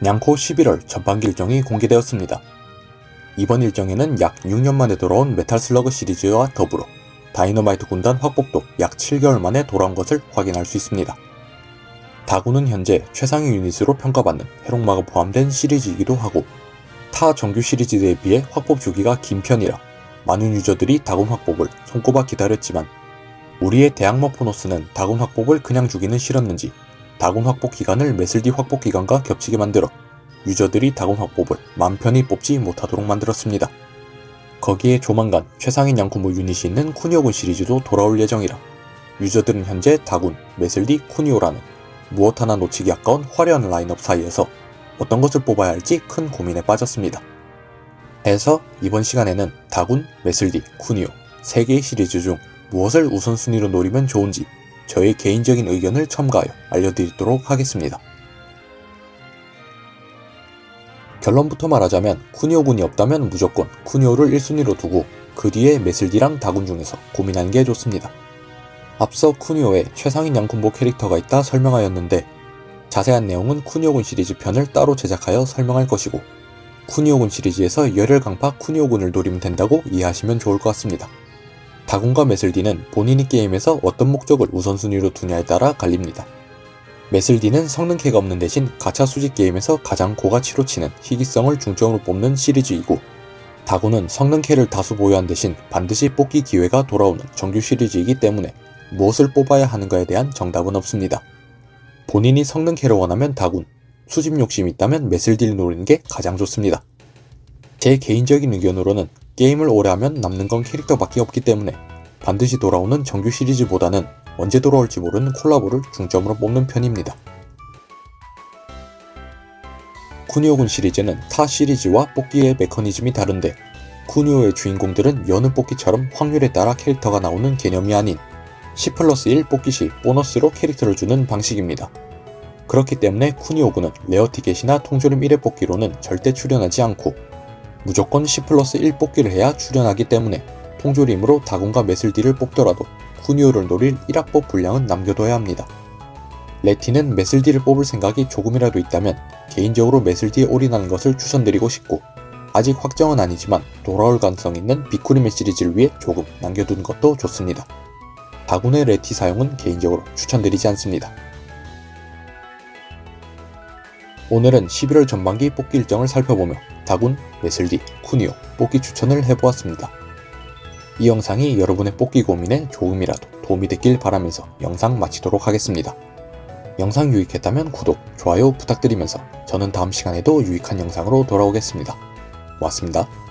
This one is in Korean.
냥코 11월 전반기 일정이 공개되었습니다. 이번 일정에는 약 6년 만에 돌아온 메탈 슬러그 시리즈와 더불어 다이너마이트 군단 확복도 약 7개월 만에 돌아온 것을 확인할 수 있습니다. 다구는 현재 최상위 유닛으로 평가받는 해롱마가 포함된 시리즈이기도 하고 타 정규 시리즈에 비해 확복 주기가 긴 편이라 많은 유저들이 다군 확복을 손꼽아 기다렸지만 우리의 대학모 포노스는 다군 확복을 그냥 주기는 싫었는지 다군 확복 기간을 메슬디 확복 기간과 겹치게 만들어 유저들이 다군 확복을 맘 편히 뽑지 못하도록 만들었습니다. 거기에 조만간 최상위 양코모 유닛이 있는 쿠니오군 시리즈도 돌아올 예정이라 유저들은 현재 다군, 메슬디, 쿠니오라는 무엇 하나 놓치기 아까운 화려한 라인업 사이에서 어떤 것을 뽑아야 할지 큰 고민에 빠졌습니다. 해서 이번 시간에는 다군, 메슬디, 쿠니오 3개의 시리즈 중 무엇을 우선순위로 노리면 좋은지 저의 개인적인 의견을 첨가하여 알려드리도록 하겠습니다. 결론부터 말하자면 쿠니오군이 없다면 무조건 쿠니오를 1순위로 두고 그 뒤에 메슬디랑 다군 중에서 고민하는 게 좋습니다. 앞서 쿠니오에 최상위 양쿤보 캐릭터가 있다 설명하였는데 자세한 내용은 쿠니오군 시리즈 편을 따로 제작하여 설명할 것이고 쿠니오군 시리즈에서 열혈 강파 쿠니오군을 노리면 된다고 이해하시면 좋을 것 같습니다. 다군과 메슬디는 본인이 게임에서 어떤 목적을 우선순위로 두냐에 따라 갈립니다. 메슬디는 성능캐가 없는 대신 가차 수집 게임에서 가장 고가치로 치는 희귀성을 중점으로 뽑는 시리즈이고 다군은 성능캐를 다수 보유한 대신 반드시 뽑기 기회가 돌아오는 정규 시리즈이기 때문에 무엇을 뽑아야 하는가에 대한 정답은 없습니다. 본인이 성능캐를 원하면 다군, 수집 욕심이 있다면 메슬디를 노리는 게 가장 좋습니다. 제 개인적인 의견으로는 게임을 오래 하면 남는 건 캐릭터밖에 없기 때문에 반드시 돌아오는 정규 시리즈보다는 언제 돌아올지 모르는 콜라보를 중점으로 뽑는 편입니다. 쿠니오군 시리즈는 타 시리즈와 뽑기의 메커니즘이 다른데 쿠니오의 주인공들은 여느 뽑기처럼 확률에 따라 캐릭터가 나오는 개념이 아닌 10 플러스 1 뽑기 시 보너스로 캐릭터를 주는 방식입니다. 그렇기 때문에 쿠니오군은 레어 티켓이나 통조림 1회 뽑기로는 절대 출연하지 않고 무조건 10 플러스 1 뽑기를 해야 출연하기 때문에 통조림으로 다군과 메슬디를 뽑더라도 쿠니오를 노릴 1학법 분량은 남겨둬야 합니다. 레티는 메슬디를 뽑을 생각이 조금이라도 있다면 개인적으로 메슬디에 올인하는 것을 추천드리고 싶고 아직 확정은 아니지만 돌아올 가능성 있는 비쿠리메 시리즈를 위해 조금 남겨둔 것도 좋습니다. 다군의 레티 사용은 개인적으로 추천드리지 않습니다. 오늘은 11월 전반기 뽑기 일정을 살펴보며 다군, 메슬디, 쿠니오 뽑기 추천을 해보았습니다. 이 영상이 여러분의 뽑기 고민에 조금이라도 도움이 됐길 바라면서 영상 마치도록 하겠습니다. 영상 유익했다면 구독, 좋아요 부탁드리면서 저는 다음 시간에도 유익한 영상으로 돌아오겠습니다. 고맙습니다.